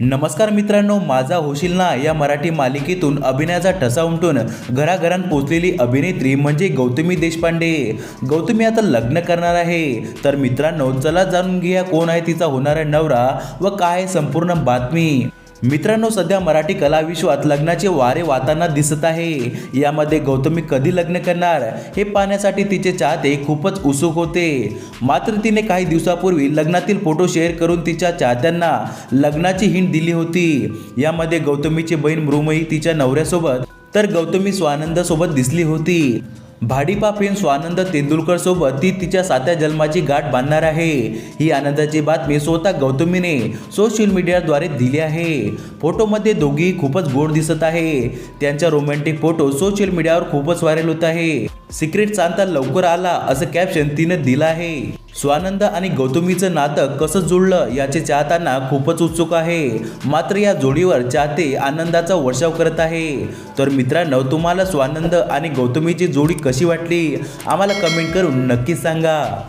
नमस्कार मित्रांनो माझा होशील ना या मराठी मालिकेतून अभिनयाचा ठसा उमटून घराघरात पोचलेली अभिनेत्री म्हणजे गौतमी देशपांडे. गौतमी आता लग्न करणार आहे. तर मित्रांनो चला जाणून घ्या कोण आहे तिचा होणारा नवरा व काय आहे संपूर्ण बातमी. मित्रांनो सध्या मराठी कलाविश्वात लग्नाचे वारे वाहताना दिसत आहे. यामध्ये गौतमी कधी लग्न करणार? हे पाहण्यासाठी तिचे चाहते खूपच उत्सुक होते. मात्र तिने काही दिवसापूर्वी लग्नातील फोटो शेअर करून तिच्या चाहत्यांना लग्नाची हिंट दिली होती. यामध्ये गौतमीची बहीण मृमयी तिच्या नवऱ्यासोबत तर गौतमी स्वानंद सोबत दिसली होती. भाडीपा फेम स्वानंद तेंडुलकर सोबत ती तिच्या सात्या जन्माची गाठ बांधणार आहे. ही आनंदाची बातमी स्वतः गौतमीने सोशल मीडियाद्वारे दिली आहे. फोटोमध्ये दोघी खूपच गोड दिसत आहे. त्यांचा रोमॅन्टिक फोटो सोशल मीडियावर खूपच व्हायरल होत आहे. सिक्रेट सांता लवकर आला असं कॅप्शन तिने दिलं आहे. स्वानंद आणि गौतमीचं नातं कसं जुळलं याचे चाहताना खूपच उत्सुक आहे. मात्र या जोडीवर चाहते आनंदाचा वर्षाव करत आहे. तर मित्रांनो तुम्हाला स्वानंद आणि गौतमीची जोडी कशी वाटली? आम्हाला कमेंट करून नक्कीच सांगा.